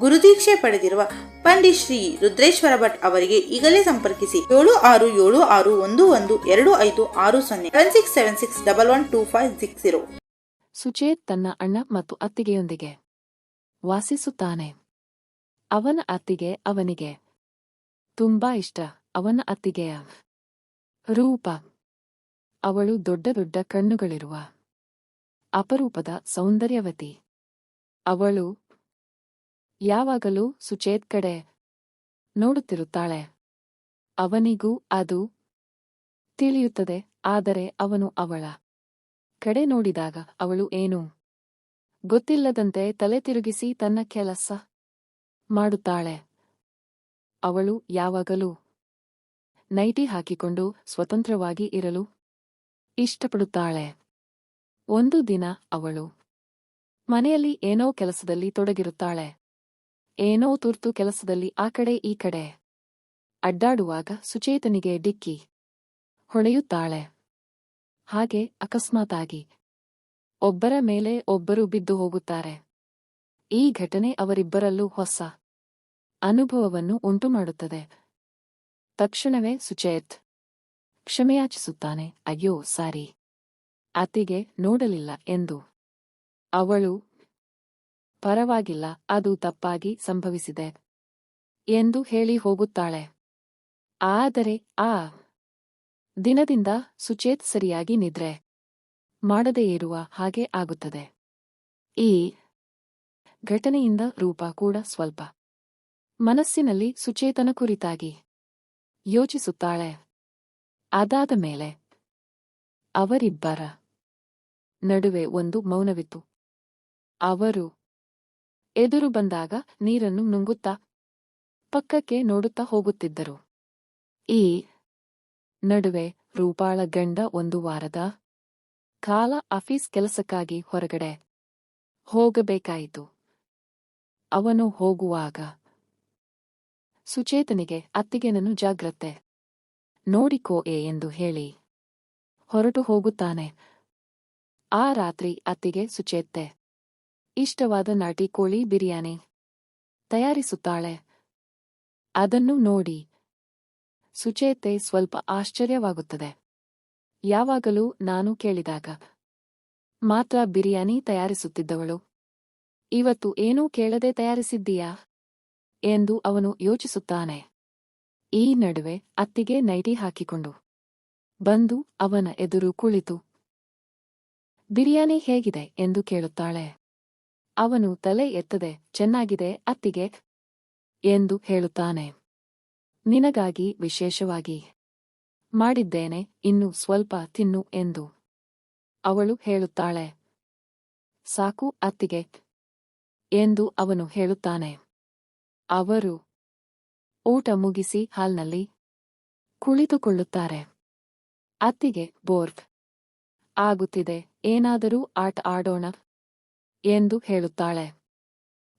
ಗುರುದೀಕ್ಷೆ ಪಡೆದಿರುವ ಪಂಡಿತ್ ಶ್ರೀ ರುದ್ರೇಶ್ವರ ಭಟ್ ಅವರಿಗೆ ಈಗಲೇ ಸಂಪರ್ಕಿಸಿ ಏಳು ಆರು ಏಳು ಆರು ಒಂದು ಒಂದು ಎರಡು ಐದು ಆರು ಸೊನ್ನೆ seven six seven six double one two five six zero Suchet ತನ್ನ ಅಣ್ಣ ಮತ್ತು ಅತ್ತಿಗೆಯೊಂದಿಗೆ ವಾಸಿಸುತ್ತಾನೆ. ಅವನ ಅತ್ತಿಗೆ ಅವನಿಗೆ ತುಂಬಾ ಇಷ್ಟ. ಅವನ ಅತ್ತಿಗೆಯ ರೂಪ. ಅವಳು ದೊಡ್ಡ ದೊಡ್ಡ ಕಣ್ಣುಗಳಿರುವ ಅಪರೂಪದ ಸೌಂದರ್ಯವತಿ. ಅವಳು ಯಾವಾಗಲೂ ಸುಚೇತ್ ಕಡೆ ನೋಡುತ್ತಿರುತ್ತಾಳೆ. ಅವನಿಗೂ ಅದು ತಿಳಿಯುತ್ತದೆ, ಆದರೆ ಅವನು ಅವಳ ಕಡೆ ನೋಡಿದಾಗ ಅವಳು ಏನು? ಗೊತ್ತಿಲ್ಲದಂತೆ ತಲೆ ತಿರುಗಿಸಿ ತನ್ನ ಕೆಲಸ ಮಾಡುತ್ತಾಳೆ. ಅವಳು ಯಾವಾಗಲೂ ನೈಟಿ ಹಾಕಿಕೊಂಡು ಸ್ವತಂತ್ರವಾಗಿ ಇರಲು ಇಷ್ಟಪಡುತ್ತಾಳೆ. ಒಂದು ದಿನ ಅವಳು ಮನೆಯಲ್ಲಿ ಏನೋ ಕೆಲಸದಲ್ಲಿ ತೊಡಗಿರುತ್ತಾಳೆ. ಏನೋ ತುರ್ತು ಕೆಲಸದಲ್ಲಿ ಆ ಕಡೆ, ಈ ಕಡೆ. ಅಡ್ಡಾಡುವಾಗ ಸುಚೇತನಿಗೆ ಡಿಕ್ಕಿ. ಹೊಳೆಯುತ್ತಾಳೆ ಹಾಗೆ ಅಕಸ್ಮಾತಾಗಿ. ಒಬ್ಬರ ಮೇಲೆ ಒಬ್ಬರು ಬಿದ್ದು ಹೋಗುತ್ತಾರೆ. ಈ ಘಟನೆ ಅವರಿಬ್ಬರಲ್ಲೂ ಹೊಸ. ಅನುಭವವನ್ನು ಉಂಟುಮಾಡುತ್ತದೆ. ತಕ್ಷಣವೇ ಸುಚೇತ್. ಕ್ಷಮೆಯಾಚಿಸುತ್ತಾನೆ. ಅಯ್ಯೋ, ಸಾರಿ. ಅತಿಗೆ ನೋಡಲಿಲ್ಲ ಎಂದು. ಅವಳು ಪರವಾಗಿಲ್ಲ, ಅದು ತಪ್ಪಾಗಿ ಸಂಭವಿಸಿದೆ ಎಂದು ಹೇಳಿ ಹೋಗುತ್ತಾಳೆ. ಆದರೆ ಆ ದಿನದಿಂದ ಸುಚೇತ್ ಸರಿಯಾಗಿ ನಿದ್ರೆ ಮಾಡದೇ ಇರುವ ಹಾಗೆ ಆಗುತ್ತದೆ. ಈ ಘಟನೆಯಿಂದ ರೂಪ ಕೂಡ ಸ್ವಲ್ಪ ಮನಸ್ಸಿನಲ್ಲಿ ಸುಚೇತನ ಕುರಿತಾಗಿ ಯೋಚಿಸುತ್ತಾಳೆ. ಅದಾದ ಮೇಲೆ ಅವರಿಬ್ಬರ ನಡುವೆ ಒಂದು ಮೌನವಿತ್ತು. ಅವರು ಎದುರು ಬಂದಾಗ ನೀರನ್ನು ನುಂಗುತ್ತಾ ಪಕ್ಕಕ್ಕೆ ನೋಡುತ್ತಾ ಹೋಗುತ್ತಿದ್ದರು. ಈ ನಡುವೆ ರೂಪಾಳ ಗಂಡ ಒಂದು ವಾರದ ಕಾಲ ಆಫೀಸ್ ಕೆಲಸಕ್ಕಾಗಿ ಹೊರಗಡೆ ಹೋಗಬೇಕಾಯಿತು. ಅವನು ಹೋಗುವಾಗ ಸುಚೇತನಿಗೆ, ಅತ್ತಿಗೆನನ್ನು ಜಾಗ್ರತೆ ನೋಡಿಕೋ ಎ ಎಂದು ಹೇಳಿ ಹೊರಟು ಹೋಗುತ್ತಾನೆ. ಆ ರಾತ್ರಿ ಅತ್ತಿಗೆ ಸುಚೇತೆ ಇಷ್ಟವಾದ ನಾಟಿ ಕೋಳಿ ಬಿರಿಯಾನಿ. ತಯಾರಿಸುತ್ತಾಳೆ. ಅದನ್ನು ನೋಡಿ. ಸುಚೇತೆ ಸ್ವಲ್ಪ ಆಶ್ಚರ್ಯವಾಗುತ್ತದೆ. ಯಾವಾಗಲೂ ನಾನು ಕೇಳಿದಾಗ, ಮಾತ್ರ ಬಿರಿಯಾನಿ ತಯಾರಿಸುತ್ತಿದ್ದವಳು. ಇವತ್ತು ಏನೂ ಕೇಳದೆ ತಯಾರಿಸಿದ್ದೀಯಾ? ಎಂದು ಅವನು ಯೋಚಿಸುತ್ತಾನೆ. ಈ ನಡುವೆ ಅತ್ತಿಗೆ ನೈಟಿ ಹಾಕಿಕೊಂಡು ಬಂದು ಅವನ ಎದುರು ಕುಳಿತು, ಬಿರಿಯಾನಿ ಹೇಗಿದೆ? ಎಂದು ಕೇಳುತ್ತಾಳೆ. ಅವನು ತಲೆ ಎತ್ತದೆ, ಚೆನ್ನಾಗಿದೆ, ಅತ್ತಿಗೆ ಎಂದು ಹೇಳುತ್ತಾನೆ. ನಿನಗಾಗಿ ವಿಶೇಷವಾಗಿ ಮಾಡಿದ್ದೇನೆ, ಇನ್ನು ಸ್ವಲ್ಪ ತಿನ್ನು ಎಂದು ಅವಳು ಹೇಳುತ್ತಾಳೆ. ಸಾಕು ಅತ್ತಿಗೆ ಎಂದು ಅವನು ಹೇಳುತ್ತಾನೆ. ಅವರು ಊಟ ಮುಗಿಸಿ ಹಾಲ್ನಲ್ಲಿ ಕುಳಿತುಕೊಳ್ಳುತ್ತಾರೆ. ಅತ್ತಿಗೆ ಬೋರ್ಫ್ ಆಗುತ್ತಿದೆ, ಏನಾದರೂ ಆಟ ಆಡೋಣ. ಎಂದು ಹೇಳುತ್ತಾಳೆ.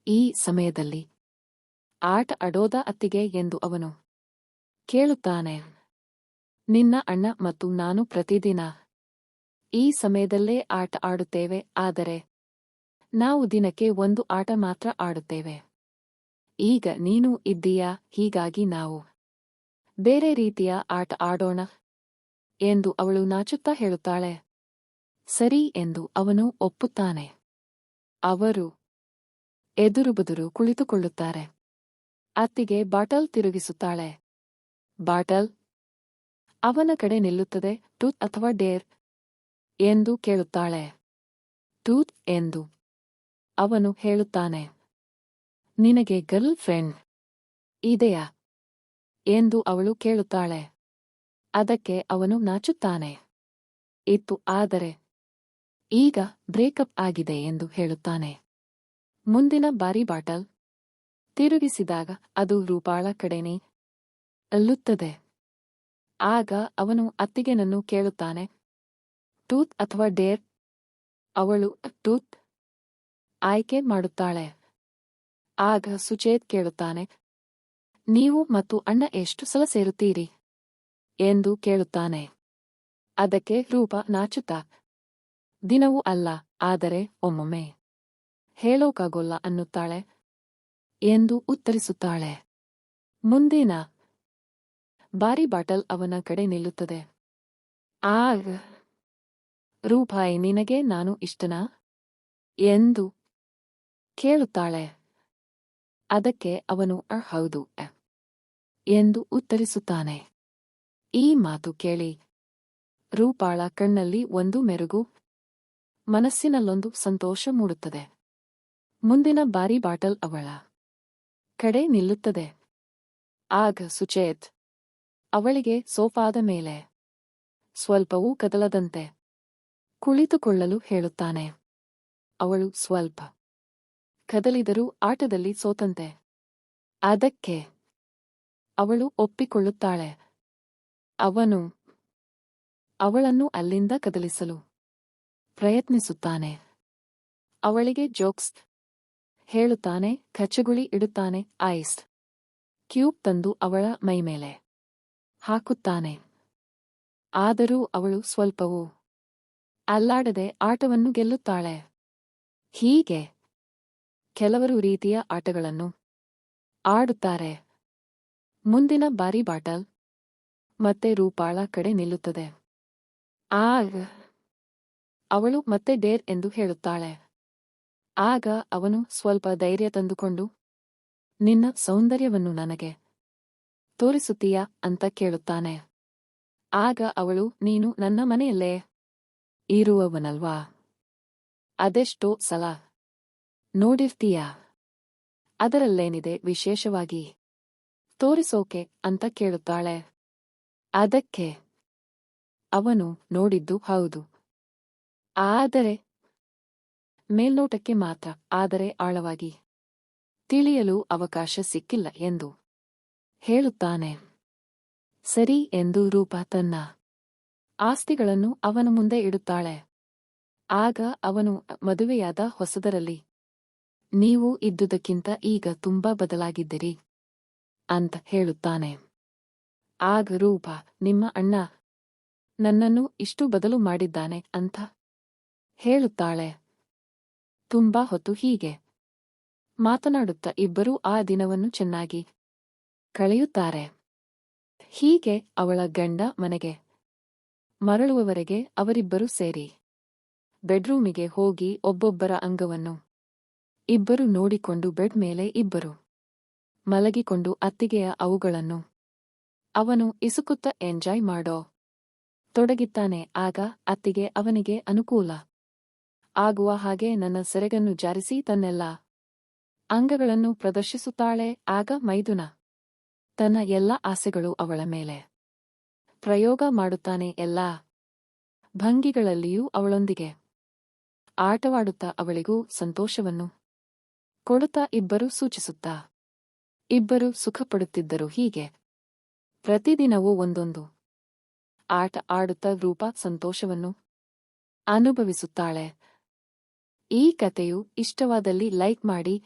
ಈ ಸಮಯದಲ್ಲಿ ಆಟ ಅಡೋದ ಅತ್ತಿಗೆ ಎಂದು ಅವನು ಕೇಳುತ್ತಾನೆ. ನಿನ್ನ ಅಣ್ಣ ಮತ್ತು ನಾನು ಪ್ರತಿದಿನ ಈ ಸಮಯದಲ್ಲೇ ಆಟ ಆಡುತ್ತೇವೆ, ಆದರೆ ನಾವು ದಿನಕ್ಕೆ ಒಂದು ಆಟ ಮಾತ್ರ ಆಡುತ್ತೇವೆ. ಈಗ ನೀನು ಇದ್ದೀಯಾ? ಹೀಗಾಗಿ ನಾವು ಬೇರೆ ರೀತಿಯ ಆಟ ಆಡೋಣ ಎಂದು ಅವಳು ನಾಚುತ್ತಾ ಹೇಳುತ್ತಾಳೆ. ಸರಿ ಎಂದು ಅವನು ಒಪ್ಪುತ್ತಾನೆ. ಅವರು ಎದುರುಬದುರು ಕುಳಿತುಕೊಳ್ಳುತ್ತಾರೆ. ಅತ್ತಿಗೆ ಬಾಟಲ್ ತಿರುಗಿಸುತ್ತಾಳೆ. ಬಾಟಲ್? ಅವನ ಕಡೆ ನಿಲ್ಲುತ್ತದೆ, ಟೂತ್ ಅಥವಾ ಡೇರ್? ಎಂದು ಕೇಳುತ್ತಾಳೆ. ಟೂತ್ ಎಂದು ಅವನು ಹೇಳುತ್ತಾನೆ. ನಿನಗೆ ಗರ್ಲ್ ಫ್ರೆಂಡ್ ಇದೆಯಾ? ಎಂದು ಅವಳು ಕೇಳುತ್ತಾಳೆ. ಅದಕ್ಕೆ ಅವನು ನಾಚುತ್ತಾನೆ. ಇತ್ತು, ಆದರೆ ಈಗ ಬ್ರೇಕಪ್ ಆಗಿದೆ ಎಂದು ಹೇಳುತ್ತಾನೆ. ಮುಂದಿನ ಬಾರಿ ಬಾಟಲ್. ತಿರುಗಿಸಿದಾಗ ಅದು ರೂಪಾಳ ಕಡೆನೇ ಅಲ್ಲುತ್ತದೆ. ಆಗ ಅವನು ಅತ್ತಿಗೆನನ್ನು ಕೇಳುತ್ತಾನೆ. ಟೂತ್ ಅಥವಾ ಡೇರ್? ಅವಳು ಟೂತ್ ಆಯ್ಕೆ ಮಾಡುತ್ತಾಳೆ. ಆಗ ಸುಚೇತ್ ಕೇಳುತ್ತಾನೆ. ನೀವು ಮತ್ತು ಅಣ್ಣ ಎಷ್ಟು ಸಲ ಸೇರುತ್ತೀರಿ? ಎಂದು ಕೇಳುತ್ತಾನೆ. ಅದಕ್ಕೆ ರೂಪ ನಾಚುತ್ತಾ ದಿನವೂ ಅಲ್ಲ, ಆದರೆ ಒಮ್ಮೊಮ್ಮೆ. ಹೇಳೋಕಾಗೋಲ್ಲ ಅನ್ನುತ್ತಾಳೆ ಎಂದು ಉತ್ತರಿಸುತ್ತಾಳೆ. ಮುಂದಿನ? ಬಾರಿ ಬಾಟಲ್ ಅವನ ಕಡೆ ನಿಲ್ಲುತ್ತದೆ. ಆಗ, ರೂಪಾಯಿ ನಿನಗೆ ನಾನು ಇಷ್ಟನಾ? ಎಂದು ಕೇಳುತ್ತಾಳೆ. ಅದಕ್ಕೆ ಅವನು ಹೌದು ಎಂದು ಉತ್ತರಿಸುತ್ತಾನೆ. ಈ ಮಾತು ಕೇಳಿ ರೂಪಾಳ ಕಣ್ಣಲ್ಲಿ ಒಂದು ಮೆರುಗು ಮನಸ್ಸಿನಲ್ಲೊಂದು ಸಂತೋಷ ಮೂಡುತ್ತದೆ. ಮುಂದಿನ ಬಾರಿ ಬಾಟಲ್ ಅವಳ ಕಡೆ ನಿಲ್ಲುತ್ತದೆ. ಆಗ ಸುಚೇತ್ ಅವಳಿಗೆ ಸೋಫಾದ ಮೇಲೆ ಸ್ವಲ್ಪವೂ ಕದಲದಂತೆ ಕುಳಿತುಕೊಳ್ಳಲು ಹೇಳುತ್ತಾನೆ. ಅವಳು ಸ್ವಲ್ಪ ಕದಲಿದರೂ ಆಟದಲ್ಲಿ ಸೋತಂತೆ. ಅದಕ್ಕೆ ಅವಳು ಒಪ್ಪಿಕೊಳ್ಳುತ್ತಾಳೆ. ಅವನು ಅವಳನ್ನು ಅಲ್ಲಿಂದ ಕದಲಿಸಲು ಪ್ರಯತ್ನಿಸುತ್ತಾನೆ. ಅವಳಿಗೆ ಜೋಕ್ಸ್ ಹೇಳುತ್ತಾನೆ, ಕಚ್ಚಗುಳಿ ಇಡುತ್ತಾನೆ, ಐಸ್ ಕ್ಯೂಬ್ ತಂದು ಅವಳ ಮೈಮೇಲೆ ಹಾಕುತ್ತಾನೆ. ಆದರೂ ಅವಳು ಸ್ವಲ್ಪವೂ ಅಲ್ಲಾಡದೆ ಆಟವನ್ನು ಗೆಲ್ಲುತ್ತಾಳೆ. ಹೀಗೆ ಕೆಲವರು ರೀತಿಯ ಆಟಗಳನ್ನು ಆಡುತ್ತಾರೆ. ಮುಂದಿನ ಬಾರಿ ಬಾಟಲ್ ಮತ್ತೆ ರೂಪಾಳ ಕಡೆ ನಿಲ್ಲುತ್ತದೆ. ಆಗ ಅವಳು ಮತ್ತೆ ಡೇರ್ ಎಂದು ಹೇಳುತ್ತಾಳೆ. ಆಗ ಅವನು ಸ್ವಲ್ಪ ಧೈರ್ಯ ತಂದುಕೊಂಡು, ನಿನ್ನ ಸೌಂದರ್ಯವನ್ನು ನನಗೆ ತೋರಿಸುತ್ತೀಯಾ ಅಂತ ಕೇಳುತ್ತಾನೆ. ಆಗ ಅವಳು, ನೀನು ನನ್ನ ಮನೆಯಲ್ಲೇ ಇರುವವನಲ್ವಾ? ಅದೆಷ್ಟೋ ಸಲ ನೋಡಿರ್ತೀಯಾ? ಅದರಲ್ಲೇನಿದೆ ವಿಶೇಷವಾಗಿ? ತೋರಿಸೋಕೆ ಅಂತ ಕೇಳುತ್ತಾಳೆ. ಅದಕ್ಕೆ ಅವನು ನೋಡಿದ್ದು ಹೌದು. ಆದರೆ, ಮೇಲ್ನೋಟಕ್ಕೆ ಮಾತ್ರ, ಆದರೆ ಆಳವಾಗಿ ತಿಳಿಯಲು ಅವಕಾಶ ಸಿಕ್ಕಿಲ್ಲ ಎಂದು ಹೇಳುತ್ತಾನೆ. ಸರಿ ಎಂದು ರೂಪ ತನ್ನ ಆಸ್ತಿಗಳನ್ನು ಅವನ ಮುಂದೆ ಇಡುತ್ತಾಳೆ. ಆಗ ಅವನು ಮದುವೆಯಾದ ಹೊಸದರಲ್ಲಿ, ನೀವು ಇದ್ದುದಕ್ಕಿಂತ ಈಗ ತುಂಬಾ ಬದಲಾಗಿದ್ದೀರಿ ಅಂತ ಹೇಳುತ್ತಾನೆ. ಆಗ ರೂಪ, ನಿಮ್ಮ ಅಣ್ಣ ನನ್ನನ್ನು ಇಷ್ಟು ಬದಲು ಮಾಡಿದ್ದಾನೆ ಅಂತ ಹೇಳುತ್ತಾಳೆ. ತುಂಬಾ ಹೊತ್ತು ಹೀಗೆ. ಮಾತನಾಡುತ್ತಾ ಇಬ್ಬರೂ ಆ ದಿನವನ್ನು ಚೆನ್ನಾಗಿ ಕಳೆಯುತ್ತಾರೆ. ಹೀಗೆ ಅವಳ ಗಂಡ ಮನೆಗೆ ಮರಳುವವರೆಗೆ ಅವರಿಬ್ಬರು ಸೇರಿ ಬೆಡ್ರೂಮಿಗೆ ಹೋಗಿ ಒಬ್ಬೊಬ್ಬರ ಅಂಗವನ್ನು ಇಬ್ಬರು ನೋಡಿಕೊಂಡು ಬೆಡ್ ಮೇಲೆ ಇಬ್ಬರು ಮಲಗಿಕೊಂಡು ಅತ್ತಿಗೆಯ ಅವುಗಳನ್ನು ಅವನು ಇಸುಕುತ್ತ ಎಂಜಾಯ್ ಮಾಡೋ ತೊಡಗಿತ್ತಾನೆ ಆಗ ಅತ್ತಿಗೆ ಅವನಿಗೆ ಅನುಕೂಲ. ಆಗುವ ಹಾಗೆ ನನ್ನ ಸೆರೆಗನ್ನು ಜಾರಿಸಿ ತನ್ನೆಲ್ಲ ಅಂಗಗಳನ್ನು ಪ್ರದರ್ಶಿಸುತ್ತಾಳೆ. ಆಗ ಮೈದುನ ತನ್ನ ಎಲ್ಲ ಆಸೆಗಳು ಅವಳ ಮೇಲೆ ಪ್ರಯೋಗ ಮಾಡುತ್ತಾನೆ. ಎಲ್ಲ ಭಂಗಿಗಳಲ್ಲಿಯೂ ಅವಳೊಂದಿಗೆ ಆಟವಾಡುತ್ತಾ ಅವಳಿಗೂ ಸಂತೋಷವನ್ನು ಕೊಡುತ್ತಾ ಇಬ್ಬರು ಸೂಚಿಸುತ್ತಾ ಇಬ್ಬರು ಸುಖಪಡುತ್ತಿದ್ದರು. ಹೀಗೆ ಪ್ರತಿದಿನವೂ ಒಂದೊಂದು ಆಟ ಆಡುತ್ತ ರೂಪ ಸಂತೋಷವನ್ನು ಅನುಭವಿಸುತ್ತಾಳೆ. ಈ ಕಥೆಯು ಇಷ್ಟವಾದಲ್ಲಿ ಲೈಕ್ ಮಾಡಿ,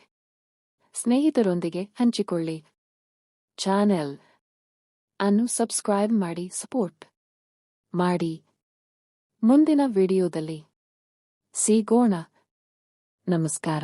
ಸ್ನೇಹಿತರೊಂದಿಗೆ ಹಂಚಿಕೊಳ್ಳಿ. ಚಾನೆಲ್ ಅನ್ನು ಸಬ್ಸ್ಕ್ರೈಬ್ ಮಾಡಿ, ಸಪೋರ್ಟ್ ಮಾಡಿ. ಮುಂದಿನ ವಿಡಿಯೋದಲ್ಲಿ ಸಿಗೋಣ. ನಮಸ್ಕಾರ.